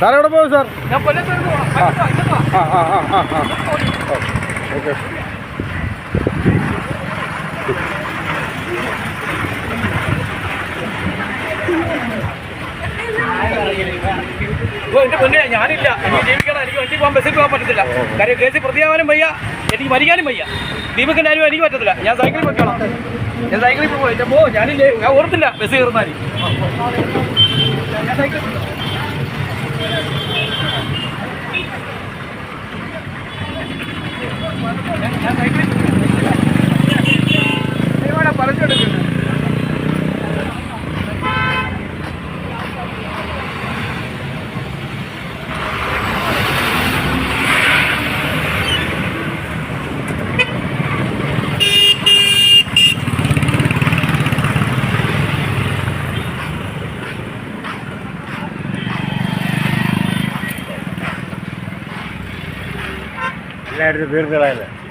Sir എവിടെ പോകും sir. ആ ആ ആ ആ ആ. ഓക്കെ. എന്റെ പൊന്നെ ഞാനില്ല. എനിക്ക് ജീവിക്കണം എനിക്ക് വണ്ടി പോകാൻ ബസ്സിൽ പോകാൻ പറ്റത്തില്ല. കാര്യം കേസിൽ പ്രതിയാവാനും വയ്യ. എനിക്ക് മരിക്കാനും വയ്യ. ദീപകിന്റെ ആരും എനിക്ക് പറ്റത്തില്ല. ഞാൻ സൈക്കിളിൽ പൊയ്ക്കോളാം. ഞാൻ സൈക്കിളിൽ എന്റെ പോ ഞാനില്ലേ? ഞാൻ ഓർത്തില്ല ബസ് കയറുന്നാലും ഞാൻ സൈക്കിൾ じゃあはいくら。लाइट से फिर चलाए